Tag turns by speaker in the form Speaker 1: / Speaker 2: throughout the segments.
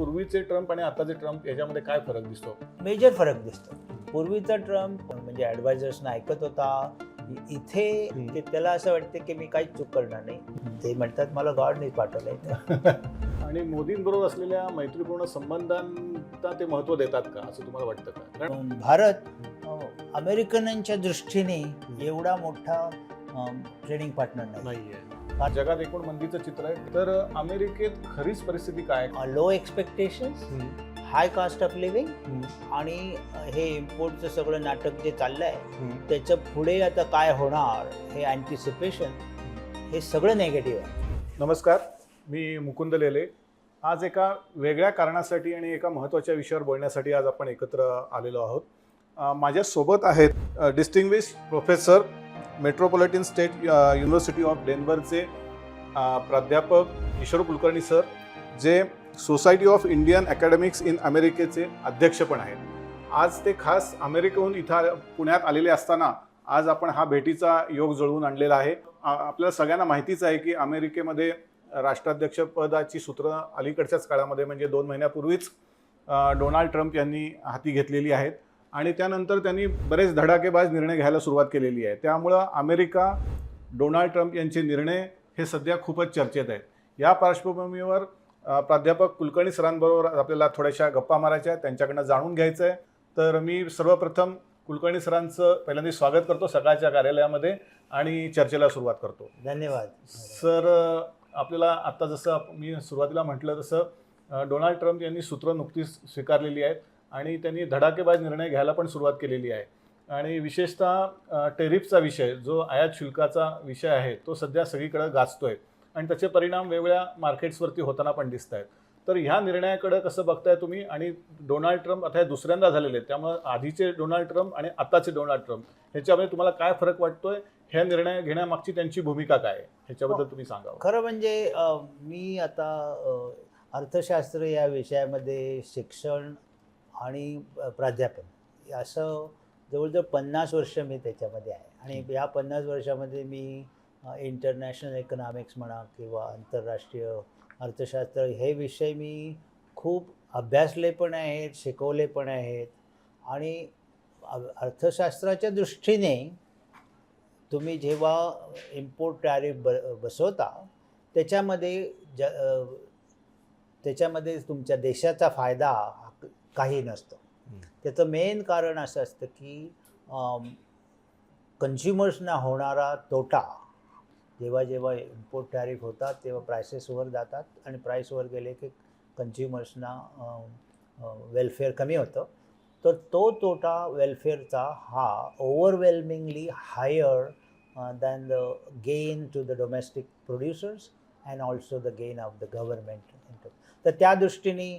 Speaker 1: पूर्वीचे ट्रम्प आणि आताचे ट्रम्प याच्यामध्ये काय फरक दिसतो?
Speaker 2: मेजर फरक दिसतो. पूर्वीचा ट्रम्प म्हणजे ॲडवायझर्सना ऐकत होता. इथे. ते त्याला असं वाटतं की मी काहीच चूक करणार नाही. ते म्हणतात मला गॉड नाही पाठवलंय.
Speaker 1: आणि मोदींबरोबर असलेल्या मैत्रीपूर्ण संबंधांना ते महत्त्व देतात का? असं तुम्हाला वाटतं का? कारण
Speaker 2: भारत अमेरिकनांच्या दृष्टीने एवढा मोठा ट्रेडिंग पार्टनर नाही
Speaker 1: जगात एकूण मंदीचं चित्र आहे तर अमेरिकेत खरीच परिस्थिती काय आहे?
Speaker 2: Low expectations high cost of living. आणि हे इम्पोर्टचं सगळं नाटक जे चाललंय
Speaker 1: हम्म.
Speaker 2: त्याचं पुढे आता काय होणार हे अँटिसिपेशन हे सगळं नेगेटिव्ह आहे
Speaker 1: नमस्कार मी मुकुंद लेले आज एका वेगळ्या कारणासाठी आणि एका महत्त्वाच्या विषयावर बोलण्यासाठी आज आपण एकत्र आलेलो आहोत माझ्यासोबत आहेत distinguished professor metropolitan state university of डेनवरचे प्राध्यापक किशोर कुलकर्णी सर जे society of Indian academics in अमेरिकेचे अध्यक्ष पण आहेत. आज ते खास अमेरिकेहून इथं पुण्यात आलेले असताना आज आपण हा भेटीचा योग जुळवून आणलेला आहे. आपल्याला सगळ्यांना माहितीच आहे की अमेरिकेमध्ये राष्ट्राध्यक्ष पदाची सूत्र अलीकडच्याच काळामध्ये म्हणजे दोन महिन्यापूर्वीच डोनाल्ड ट्रम्प यांनी हाती घेतलेली आहेत. आणि त्यानंतर त्यांनी बरेच धडाकेबाज निर्णय घ्यायला सुरुवात केलेली आहे. त्यामुळं अमेरिका डोनाल्ड ट्रम्प यांचे निर्णय हे सध्या खूपच चर्चेत आहेत. या पार्श्वभूमीवर प्राध्यापक कुलकर्णी सरांबरोबर आपल्याला थोड्याशा गप्पा मारायच्या आहेत त्यांच्याकडनं जाणून घ्यायचं आहे. तर मी सर्वप्रथम कुलकर्णी सरांचं पहिल्यांदा स्वागत करतो सकाळच्या कार्यालयामध्ये आणि चर्चेला सुरुवात करतो.
Speaker 2: धन्यवाद.
Speaker 1: सर आपल्याला आता जसं मी सुरुवातीला म्हटलं तसं डोनाल्ड ट्रम्प यांनी सूत्र नुकतीच स्वीकारलेली आहेत आणि त्यांनी धडाकेबाज निर्णय घ्यायला पण सुरुवात केलेली आहे. आणि विशेषतः टेरिफचा विषय जो आयात शुल्काचा विषय आहे तो सध्या सगळीकडे गाजतोय. आणि त्याचे परिणाम वेगवेगळ्या मार्केट्सवरती होताना पण दिसत आहेत तर ह्या निर्णयाकडे कसं बघताय तुम्ही? आणि डोनाल्ड ट्रम्प आता हे दुसऱ्यांदा झालेले आहेत त्यामुळे आधीचे डोनाल्ड ट्रम्प आणि आताचे डोनाल्ड ट्रम्प ह्याच्यामध्ये तुम्हाला काय फरक वाटतोय? ह्या निर्णय घेण्यामागची त्यांची भूमिका काय आहे? ह्याच्याबद्दल तुम्ही सांगावं
Speaker 2: खरं म्हणजे मी आता अर्थशास्त्र या विषयामध्ये शिक्षण आणि प्राध्यापन. असं जवळजवळ पन्नास वर्ष मी त्याच्यामध्ये आहे. आणि या पन्नास वर्षामध्ये मी इंटरनॅशनल इकॉनॉमिक्स म्हणा किंवा आंतरराष्ट्रीय अर्थशास्त्र हे विषय मी खूप अभ्यासले पण आहेत शिकवले पण आहेत. आणि अर्थशास्त्राच्या दृष्टीने तुम्ही जेव्हा इम्पोर्ट टॅरिफ ब बसवता त्याच्यामध्ये ज त्याच्यामध्ये तुमच्या देशाचा फायदा काही नसतो. त्याचं मेन कारण असं असतं की कन्झ्युमर्सना होणारा तोटा जेव्हा जेव्हा इम्पोर्ट टॅरिफ होतात तेव्हा प्रायसेस वर जातात आणि प्राईस वर गेले की कन्झ्युमर्सना वेलफेअर कमी होतं. तर तो तोटा वेलफेअरचा हा overwhelmingly higher than the gain to the domestic producers and also the gain of the government तर त्या दृष्टीने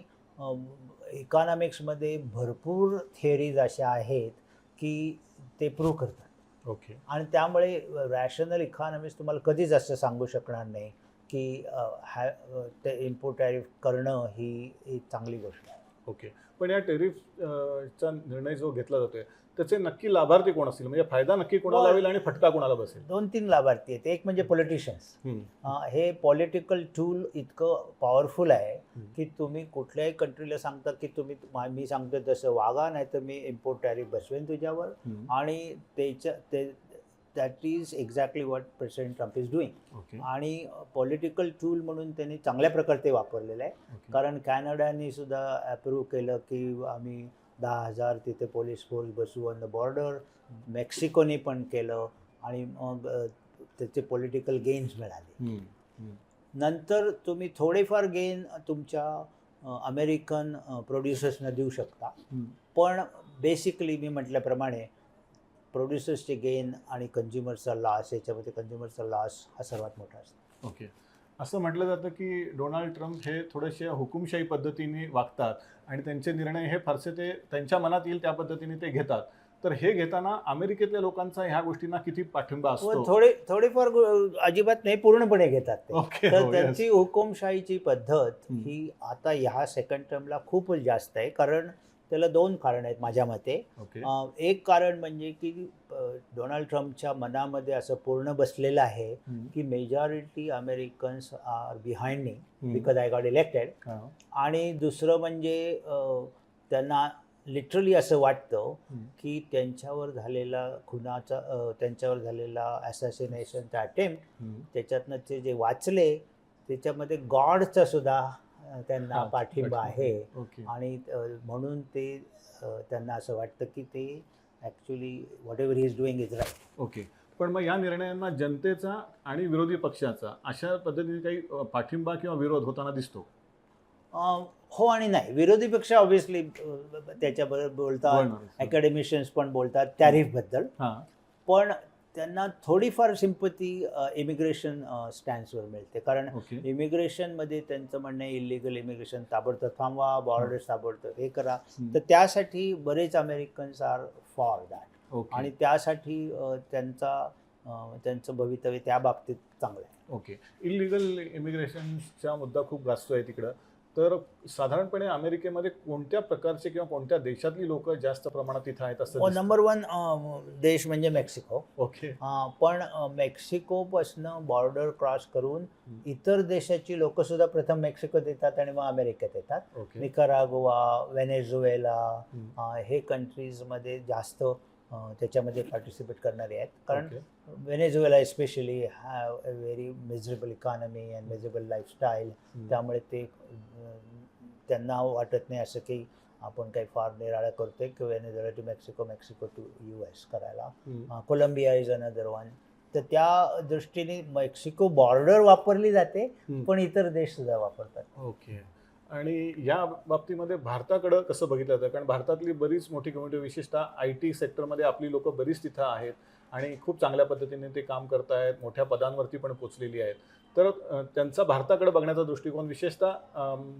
Speaker 2: इकॉनॉमिक्समध्ये भरपूर थिअरीज अशा आहेत की ते प्रूव्ह करतात.
Speaker 1: ओके
Speaker 2: आणि त्यामुळे रॅशनल इकॉनॉमिस्ट तुम्हाला कधीच असं सांगू शकणार नाही की हॅ ते इम्पोर्ट टॅरिफ करणं ही एक चांगली गोष्ट आहे.
Speaker 1: ओके पण या टेरिफ चा निर्णय जो घेतला जातोय त्याचे नक्की लाभार्थी कोण असतील? म्हणजे फायदा नक्की कोणाला
Speaker 2: हो.
Speaker 1: होईल आणि फटका कोणाला बसेल?
Speaker 2: दोन तीन लाभार्थी आहेत. एक म्हणजे पॉलिटिशियन्स हे पॉलिटिकल टूल इतकं पॉवरफुल आहे. की तुम्ही कुठल्याही कंट्रीला सांगता की तुम्ही मी सांगतो तसं वागा नाही तर मी इम्पोर्ट टॅरिफ बसवेन तुझ्यावर. आणि त्याच्या ते that is exactly what president Trump is doing आणि पॉलिटिकल टूल म्हणून त्यांनी चांगल्या प्रकारे ते वापरलेलं आहे. कारण कॅनडाने सुद्धा अप्रूव्ह केलं की आम्ही दहा हजार तिथे पोलीस फोर्स बसवू ऑन द बॉर्डर मेक्सिकोने पण केलं आणि मग त्याचे पॉलिटिकल गेन्स मिळाले. नंतर तुम्ही थोडेफार गेन तुमच्या अमेरिकन प्रोड्युसर्सना देऊ शकता. पण बेसिकली मी म्हटल्याप्रमाणे प्रोड्युसर्सचे गेन आणि कन्झ्युमरचा लॉस याच्यामध्ये कन्झ्युमरचा लॉस हा सर्वात मोठा असतो.
Speaker 1: ओके असं म्हटलं जातं की डोनाल्ड ट्रम्प हे थोडेसे हुकुमशाही पद्धतीने वागतात आणि त्यांचे निर्णय हे फारसे ते त्यांच्या मनात येईल त्या पद्धतीने ते घेतात तर हे घेताना अमेरिकेतल्या लोकांचा ह्या गोष्टींना किती पाठिंबा
Speaker 2: व
Speaker 1: असतो
Speaker 2: थोडे थोडेफार अजिबात नाही पूर्णपणे घेतात तर
Speaker 1: हो.
Speaker 2: त्यांची हुकुमशाहीची पद्धत. ही आता ह्या सेकंड टर्मला खूपच जास्त आहे कारण त्याला दोन कारण आहेत माझ्या मते अ, एक कारण म्हणजे की डोनाल्ड ट्रम्पच्या मनामध्ये असं पूर्ण बसलेलं आहे की majority Americans are behind me because I got elected. आणि दुसरं म्हणजे त्यांना लिटरली असं वाटतं. की त्यांच्यावर झालेला खुनाचा त्यांच्यावर झालेला ॲसॅसिनेशनचा अटेम्प्ट. त्याच्यातनं ते जे वाचले त्याच्यामध्ये गॉडचा सुद्धा त्यांना पाठिंबा आहे. आणि म्हणून ते त्यांना असं वाटतं की ते actually whatever he is doing is right
Speaker 1: okay. पण मग या निर्णयांना जनतेचा आणि विरोधी पक्षाचा अशा पद्धतीने काही पाठिंबा किंवा विरोध होताना दिसतो?
Speaker 2: हो आणि नाही. विरोधी पक्ष ऑब्व्हियसली त्याच्याबरोबर बोलतात. अकॅडमिशियन्स पण बोलतात टॅरिफबद्दल
Speaker 1: हा.
Speaker 2: पण त्यांना थोडीफार सिंपती इमिग्रेशन स्टँड्सवर मिळते. कारण इमिग्रेशनमध्ये त्यांचं म्हणणं आहे इलिगल इमिग्रेशन ताबडतोब थांबवा बॉर्डर ताबडतोब हे करा. तर त्यासाठी बरेच अमेरिकन्स आर फॉर दॅट आणि त्यासाठी त्यांचा त्यांचं भवितव्य त्या बाबतीत चांगलं आहे.
Speaker 1: ओके. इलिगल इमिग्रेशनचा मुद्दा खूप गाजतोय तिकडं. तर साधारणपणे अमेरिकेमध्ये कोणत्या प्रकारचे किंवा कोणत्या देशातली लोक जास्त प्रमाणात तिथं आहेत असं?
Speaker 2: नंबर वन देश म्हणजे मेक्सिको
Speaker 1: ओके
Speaker 2: पण मेक्सिकोपासनं बॉर्डर क्रॉस करून. इतर देशाची लोक सुद्धा प्रथम मेक्सिकोत येतात आणि मग अमेरिकेत येतात
Speaker 1: ओके
Speaker 2: निकारागुआ व्हेनेझुएला हे कंट्रीजमध्ये जास्त त्याच्यामध्ये पार्टिसिपेट करणारे आहेत कारण. Venezuela especially have a very miserable economy and miserable lifestyle. त्यामुळे ते त्यांना वाटत नाही असं की आपण काही फार निराळा करतोय की Venezuela to Mexico Mexico to U S करायला. कोलंबिया इज अनदर वन तर त्या दृष्टीने मेक्सिको बॉर्डर वापरली जाते. पण इतर देश सुद्धा वापरतात.
Speaker 1: ओके आणि या बाबतीमध्ये भारताकडं कसं बघितलं जातं? कारण भारतातली बरीच मोठी कम्युनिटी विशेषतः आय टी सेक्टरमध्ये आपली लोक बरीच तिथं आहेत. आणि खूप चांगल्या पद्धतीने ते काम करत आहेत मोठ्या पदांवरती पण पोचलेली आहेत. तर त्यांचा भारताकडे बघण्याचा दृष्टिकोन विशेषतः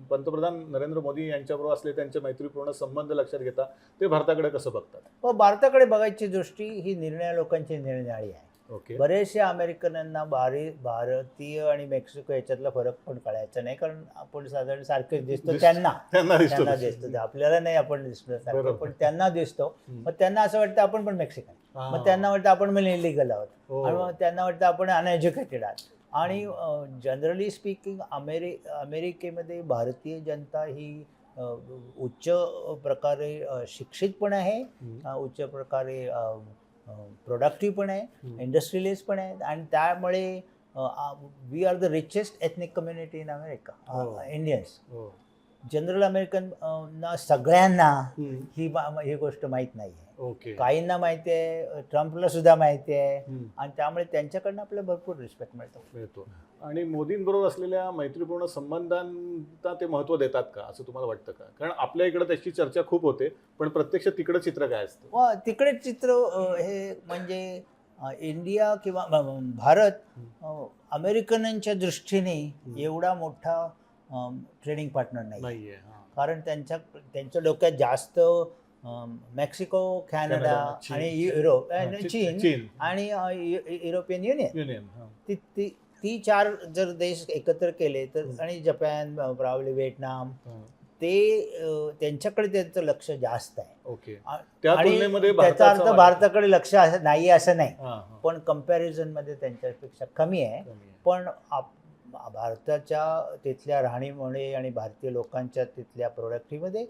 Speaker 1: पंतप्रधान नरेंद्र मोदी यांच्याबरोबर असले त्यांचे मैत्रीपूर्ण संबंध लक्षात घेता ते भारताकडे कसं बघतात?
Speaker 2: व भारताकडे बघायची दृष्टी ही निर्णय लोकांची निर्णयाळी आहे.
Speaker 1: ओके.
Speaker 2: बरेचसे अमेरिकनांना भारी भारतीय आणि मेक्सिको याच्यातला फरक पण कळायचा नाही कारण आपण साधारण सारखेच दिसतो
Speaker 1: दिस-
Speaker 2: त्यांना.
Speaker 1: त्यांना दिसतो
Speaker 2: आपल्याला नाही आपण दिसतो सारखं. पण त्यांना दिसतो. मग त्यांना असं वाटतं आपण पण मेक्सिकन.
Speaker 1: हा.
Speaker 2: मग त्यांना वाटतं आपण पण इलिगल आहोत.
Speaker 1: हो.
Speaker 2: आणि मग त्यांना वाटतं आपण अनएज्युकेटेड आहात. आणि जनरली स्पीकिंग अमेरि अमेरिकेमध्ये भारतीय जनता ही उच्च प्रकारे शिक्षित पण आहे उच्च प्रकारे प्रोडक्टिव्ह पण आहे
Speaker 1: हम्म.
Speaker 2: इंडस्ट्रियलिस्ट पण आहेत आणि त्यामुळे we are the richest ethnic community in. America Indians. General American ना सगळ्यांना. ही ही गोष्ट माहीत नाही आहे
Speaker 1: ओके
Speaker 2: काहींना माहिती आहे ट्रम्पला सुद्धा माहिती आहे. आणि त्यामुळे त्यांच्याकडनं आपल्याला भरपूर रिस्पेक्ट मिळतो.
Speaker 1: मिळतो. आणि मोदींबरोबर असलेल्या मैत्रीपूर्ण संबंधांना ते महत्त्व देतात का? असं तुम्हाला वाटतं का? कारण आपल्या इकडे त्याची चर्चा खूप होते पण प्रत्यक्ष तिकडं चित्र काय असतं?
Speaker 2: व तिकडे चित्र हे म्हणजे इंडिया किंवा भारत अमेरिकनांच्या दृष्टीने एवढा मोठा ट्रेडिंग पार्टनर नाही. कारण त्यांच्या त्यांच्या डोक्यात जास्त मेक्सिको कॅनडा
Speaker 1: चीन.
Speaker 2: आणि युरोप
Speaker 1: हा,
Speaker 2: आणि चीन
Speaker 1: चीन
Speaker 2: आणि अ, यु- युरोपियन युनियन
Speaker 1: युनियन हा.
Speaker 2: ती ती ती चार जर देश एकत्र केले तर
Speaker 1: हम्म.
Speaker 2: आणि जपान प्रावली व्हिएटनाम
Speaker 1: हा.
Speaker 2: ते अ, त्यांच्याकडे त्यांचं लक्ष जास्त आहे
Speaker 1: ओके
Speaker 2: आ-
Speaker 1: त्या
Speaker 2: आणि
Speaker 1: तुलनेमध्ये
Speaker 2: त्याचा
Speaker 1: भारताचा
Speaker 2: अर्थ
Speaker 1: वाटा-
Speaker 2: भारताकडे लक्ष असं नाही असं नाही
Speaker 1: हा, हा.
Speaker 2: पण कम्पॅरिझनमध्ये त्यांच्यापेक्षा कमी आहे
Speaker 1: कमी आहे.
Speaker 2: पण आप भारताच्या तिथल्या राहणीमुळे आणि भारतीय लोकांच्या तिथल्या प्रोडक्टिव्हमध्ये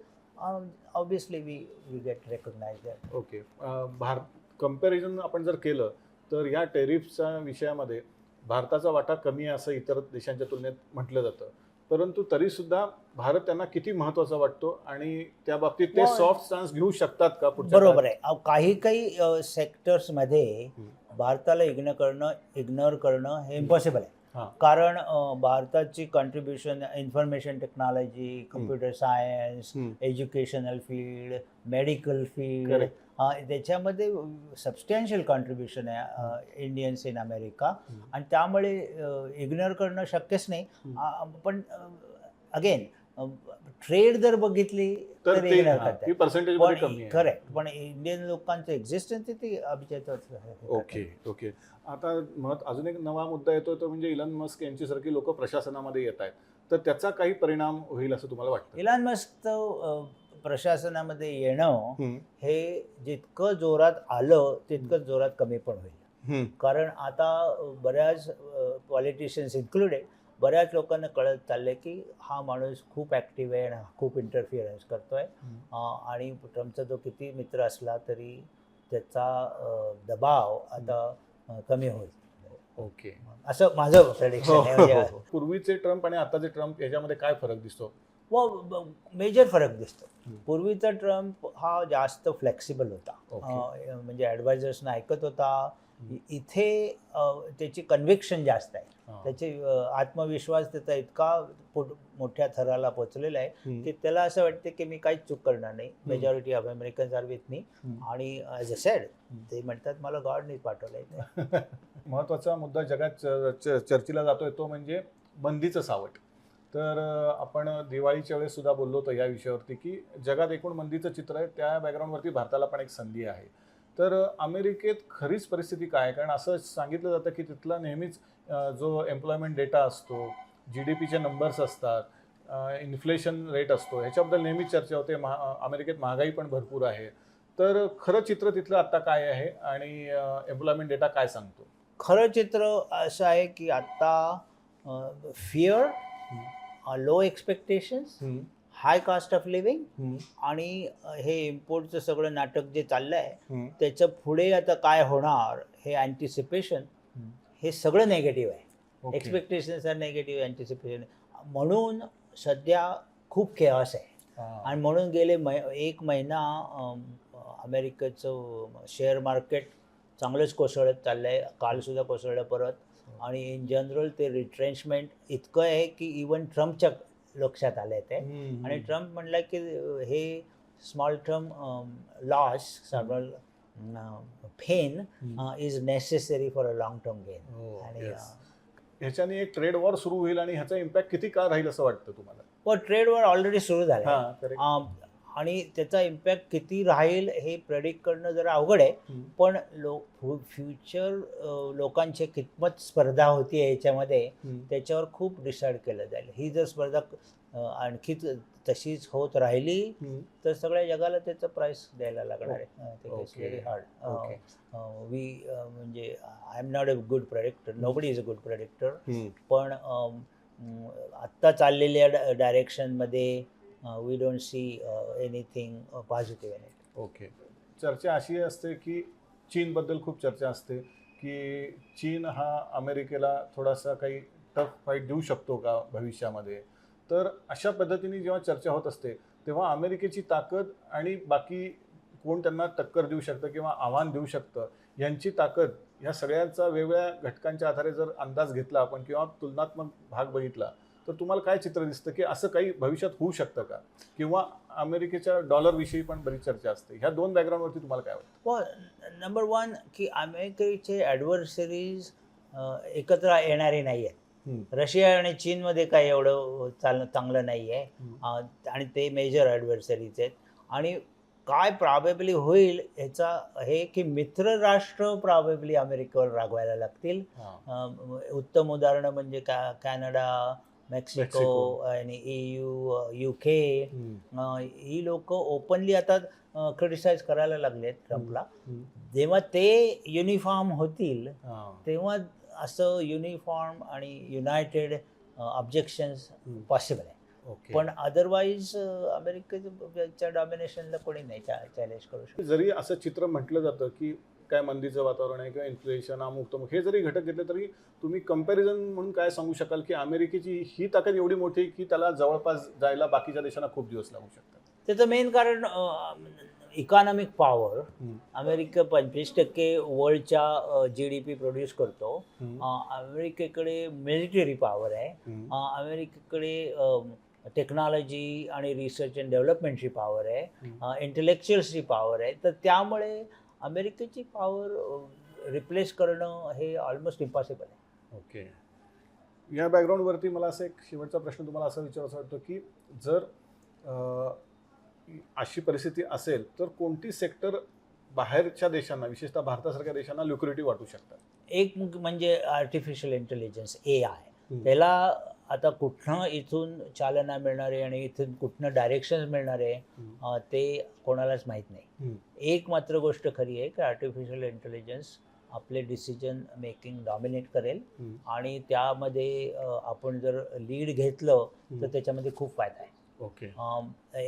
Speaker 2: obviously we we get recognise
Speaker 1: okay um, Bharat comparison आपण जर केलं तर या टेरिफच्या विषयामध्ये भारताचा वाटा कमी आहे असं इतर देशांच्या तुलनेत म्हटलं जातं परंतु तरी सुद्धा भारत त्यांना किती महत्त्वाचा वाटतो आणि त्या बाबतीत ते. सॉफ्ट स्टान्स घेऊ शकतात का
Speaker 2: बरोबर? आहे काही काही सेक्टर्समध्ये. भारताला इग्नोर करणं इग्नोर करणं हे इम्पॉसिबल आहे. कारण भारताची contribution information technology computer science. Educational field medical field. त्याच्यामध्ये सबस्टॅन्शियल कॉन्ट्रीब्युशन आहे इंडियन्स इन अमेरिका. आणि त्यामुळे इग्नोर करणं शक्यच नाही पण अगेन ट्रेड जर बघितली
Speaker 1: तर ते पर्सेंटेज
Speaker 2: करेक्ट पण इंडियन लोकांचं एक्झिस्टन्स ते अभिजातच आहे.
Speaker 1: Okay okay. आता महत् अजून एक नवा मुद्दा येतो तो म्हणजे इलन मस्क यांच्यासारखी लोक प्रशासनामध्ये येत आहेत. तर त्याचा काही परिणाम होईल असं तुम्हाला वाटतं?
Speaker 2: इलॉन मस्क प्रशासनामध्ये येणं हे जितकं जोरात आलं तितकं जोरात कमी पण होईल. कारण आता बऱ्याच पॉलिटिशियन्स इन्क्लुडेड बऱ्याच लोकांना कळत चाललंय की हा माणूस खूप ॲक्टिव्ह आहे आणि खूप इंटरफिअरन्स करतोय.
Speaker 1: हम्म.
Speaker 2: अं, आणि ट्रम्पचा जो किती मित्र असला तरी त्याचा दबाव आता कमी होईल.
Speaker 1: ओके.
Speaker 2: असं माझं प्रेडिक्शन
Speaker 1: हो,
Speaker 2: आहे
Speaker 1: हो,
Speaker 2: म्हणजे
Speaker 1: हो. पूर्वीचे ट्रम्प आणि आताचे ट्रम्प याच्यामध्ये काय फरक दिसतो?
Speaker 2: व मेजर फरक दिसतो. पूर्वीचा ट्रम्प हा जास्त फ्लेक्सिबल होता. म्हणजे ॲडवायझर्सना ऐकत होता. इथे त्याची कन्व्हिक्शन जास्त आहे. त्याचे आत्मविश्वास त्याचा इतका मोठ्या थराला पोचलेला आहे की त्याला असं वाटतं की मी काहीच चूक करणार नाही. Majority of Americans are with me. आणि ॲज अ सेड. ते म्हणतात मला गॉडनीच पाठवलं इथे
Speaker 1: महत्त्वाचा मुद्दा जगात चर्चेला जातोय तो म्हणजे बंदीचं सावट. तर आपण दिवाळीच्या वेळेस सुद्धा बोललो होतो या विषयावरती की जगात एकूण मंदीचं चित्र आहे. त्या बॅकग्राऊंडवरती भारताला पण एक संधी आहे. तर अमेरिकेत खरीच परिस्थिती काय कारण असं सांगितलं जातं की तिथला नेहमीच जो एम्प्लॉयमेंट डेटा असतो जी डी पीचे नंबर्स असतात इन्फ्लेशन रेट असतो ह्याच्याबद्दल नेहमीच चर्चा होते. महा अमेरिकेत महागाई पण भरपूर आहे. तर खरं चित्र तिथलं आत्ता काय आहे आणि एम्प्लॉयमेंट डेटा काय सांगतो?
Speaker 2: खरं चित्र असं आहे की आत्ता fear low expectations high cost of living आणि हे इम्पोर्टचं सगळं नाटक जे चाललं आहे त्याचं पुढे आता काय होणार हे अँटिसिपेशन हे सगळं नेगेटिव्ह आहे. एक्सपेक्टेशन्स आर नेगेटिव्ह अँटिसिपेशन म्हणून सध्या खूप केअस आहे. आणि म्हणून गेले मै एक महिना अम, अमेरिकेचं शेअर मार्केट चांगलंच कोसळत चाललं आहे कालसुद्धा कोसळलं परत. आणि इन जनरल ते रिट्रेंचमेंट इतकं आहे की इवन ट्रम्पच्या लक्षात आलं आहे ते आणि ट्रम्प म्हणला की हे स्मॉल टर्म लॉस सगळं pain is necessary for a long term gain आणि.
Speaker 1: ह्याच्याने एक ट्रेड वॉर सुरू होईल आणि ह्याचा इम्पॅक्ट किती काळ राहील असं वाटतं तुम्हाला?
Speaker 2: व ट्रेडवर ऑलरेडी सुरू झालं
Speaker 1: हा
Speaker 2: आणि त्याचा इम्पॅक्ट किती राहील हे प्रेडिक्ट करणं जरा अवघड आहे. पण लो फ्युचर लोकांची कितपत स्पर्धा होती याच्यामध्ये. त्याच्यावर खूप डिसाईड केलं जाईल ही जर स्पर्धा आणखी तशीच होत राहिली. तर सगळ्या जगाला त्याचं प्राईस द्यायला लागणार आहे हार्ड
Speaker 1: Okay.
Speaker 2: वी म्हणजे I am not a good predictor nobody is a good predictor. पण आत्ता चाललेल्या डायरेक्शनमध्ये we don't see anything positive in it
Speaker 1: okay चर्चा अशी असते की चीनबद्दल खूप चर्चा असते की चीन हा अमेरिकेला थोडासा काही टफ फाईट देऊ शकतो का भविष्यामध्ये? तर अशा पद्धतीने जेव्हा चर्चा होत असते तेव्हा अमेरिकेची ताकद आणि बाकी कोण त्यांना टक्कर देऊ शकतं किंवा आव्हान देऊ शकतं यांची ताकद ह्या सगळ्यांचा वेगवेगळ्या घटकांच्या आधारे जर अंदाज घेतला आपण किंवा तुलनात्मक भाग बघितला तर तुम्हाला काय चित्र दिसतं? की असं काही भविष्यात होऊ शकतं का? किंवा अमेरिकेच्या डॉलरविषयी पण बरीच चर्चा असते. ह्या दोन बॅकग्राऊंडवरती तुम्हाला काय वाटतं?
Speaker 2: नंबर वन की अमेरिकेचे ॲडव्हर्सरीज एकत्र येणारे नाही आहेत. रशिया आणि चीनमध्ये काही एवढं चाल चांगलं नाही आहे आणि ते मेजर ॲडव्हर्सरीज आहेत. आणि काय प्रॉबेबली होईल ह्याचा हे की मित्र राष्ट्र प्रॉबेबली अमेरिकेवर रागवायला लागतील. उत्तम उदाहरणं म्हणजे का कॅनडा मेक्सिको. आणि EU यू के. ही लोक ओपनली आता क्रिटिसाइज करायला लागलेत ट्रम्पला. जेव्हा ते युनिफॉर्म होतील. तेव्हा असं युनिफॉर्म आणि युनायटेड ऑब्जेक्शन्स. पॉसिबल आहे पण अदरवाईज अमेरिकेच्या डॉमिनेशनला कोणी नाही चॅलेंज करू शकत
Speaker 1: जरी असं चित्र म्हटलं जातं की काय मंदीचं वातावरण आहे किंवा इन्फ्लेशन अमुक तमुक हे जरी घटक घेतले तरी तुम्ही कंपॅरिझन म्हणून काय सांगू शकाल की अमेरिकेची ही ताकद एवढी मोठी की त्याला जवळपास जायला बाकीच्या देशांना खूप दिवस लागू शकतात?
Speaker 2: त्याचं मेन कारण इकॉनॉमिक पॉवर. अमेरिका पंचवीस टक्के वर्ल्डच्या जी डी पी प्रोड्यूस करतो. अमेरिकेकडे मिलिटरी पॉवर आहे. अमेरिकेकडे टेक्नॉलॉजी आणि रिसर्च अँड डेव्हलपमेंटची पॉवर आहे. इंटेलेक्च्युअल्सची पॉवर आहे. तर त्यामुळे अमेरिकेची पॉवर रिप्लेस करणं हे ऑलमोस्ट इम्पॉसिबल आहे.
Speaker 1: ओके या बॅकग्राऊंडवरती मला असं एक शेवटचा प्रश्न तुम्हाला असा विचारायचा वाटतो की जर अशी परिस्थिती असेल तर कोणती सेक्टर बाहेरच्या देशांना विशेषतः भारतासारख्या देशांना लुक्रेटिव्ह वाटू शकतात?
Speaker 2: एक म्हणजे आर्टिफिशियल इंटेलिजन्स ए आय. त्याला आता कुठनं इथून चालना मिळणार आहे आणि इथून कुठनं डायरेक्शन मिळणार आहे ते कोणालाच माहीत नाही. एक मात्र गोष्ट खरी आहे की आर्टिफिशियल इंटेलिजन्स आपले डिसिजन मेकिंग डॉमिनेट करेल. आणि त्यामध्ये आपण जर लीड घेतलं तर. त्याच्यामध्ये खूप फायदा आहे
Speaker 1: okay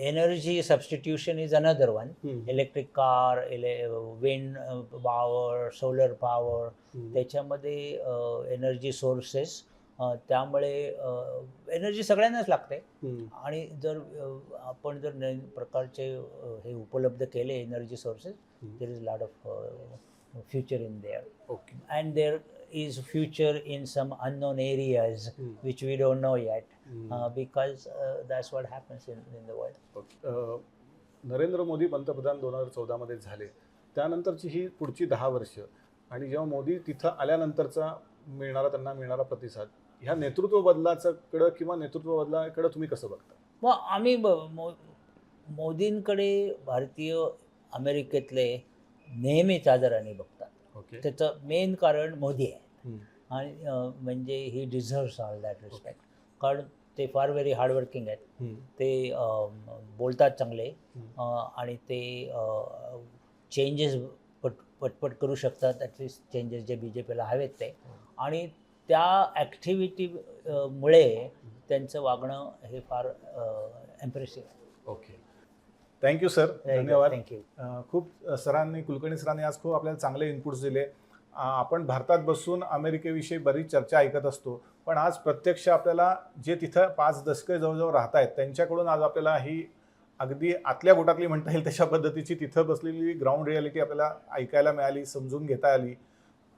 Speaker 2: energy substitution is another one. Electric car इले विंड पॉवर सोलर पॉवर. त्याच्यामध्ये एनर्जी सोर्सेस त्यामुळे एनर्जी सगळ्यांनाच लागते. आणि जर आपण जर नवीन प्रकारचे हे उपलब्ध केले energy sources. There is lot of future in there
Speaker 1: okay
Speaker 2: and there is future in some unknown areas. Which we don't know yet. Because that's what happens in in the world
Speaker 1: Narendra Modi पंतप्रधान दोन हजार चौदामध्ये झाले त्यानंतरची ही पुढची दहा वर्ष आणि जेव्हा मोदी तिथं आल्यानंतरचा मिळणारा त्यांना मिळणारा प्रतिसाद ह्या नेतृत्व बदलाच्याकडं किंवा नेतृत्व बदलाकडं तुम्ही कसं बघता?
Speaker 2: मग आम्ही ब- मो मोदींकडे भारतीय अमेरिकेतले नेहमीच आदराने बघतात.
Speaker 1: ओके.
Speaker 2: त्याचं मेन कारण मोदी आहे. आणि म्हणजे he deserves all that respect. कारण ते फार व्हेरी हार्डवर्किंग आहेत. ते बोलतात चांगले. आणि ते चेंजेस पट पटपट करू शकतात. ॲटलिस्ट चेंजेस जे बी जे पीला हवेत ते. आणि त्या ॲक्टिव्हिटी मुळे त्यांचं वागणं हे फार इम्प्रेसिव्ह आहे.
Speaker 1: ओके थँक्यू सर धन्यवाद.
Speaker 2: थँक्यू
Speaker 1: खूप सरांनी कुलकर्णी सरांनी आज खूप आपल्याला चांगले इनपुट्स दिले. आपण भारतात बसून अमेरिकेविषयी बरीच चर्चा ऐकत असतो पण आज प्रत्यक्ष आपल्याला जे तिथं पाच दशके जवळजवळ राहत आहेत त्यांच्याकडून आज आपल्याला ही अगदी आतल्या गोटातली म्हणता येईल तशा पद्धतीची तिथं बसलेली ग्राउंड रियालिटी आपल्याला ऐकायला मिळाली समजून घेता आली.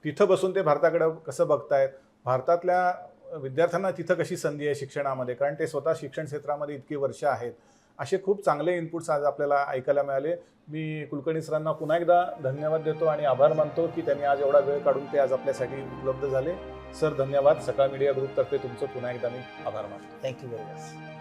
Speaker 1: तिथं बसून ते भारताकडं कसं बघतायत? भारतातल्या विद्यार्थ्यांना तिथं कशी संधी आहे शिक्षणामध्ये? कारण ते स्वतः शिक्षण क्षेत्रामध्ये इतकी वर्ष आहेत. असे खूप चांगले इनपुट्स आज आपल्याला ऐकायला मिळाले. मी कुलकर्णी सरांना पुन्हा एकदा धन्यवाद देतो आणि आभार मानतो की त्यांनी आज एवढा वेळ काढून ते आज आपल्यासाठी उपलब्ध झाले. सर धन्यवाद. सकाळ मीडिया ग्रुपतर्फे तुमचं पुन्हा एकदा मी आभार मानतो.
Speaker 2: Thank you very much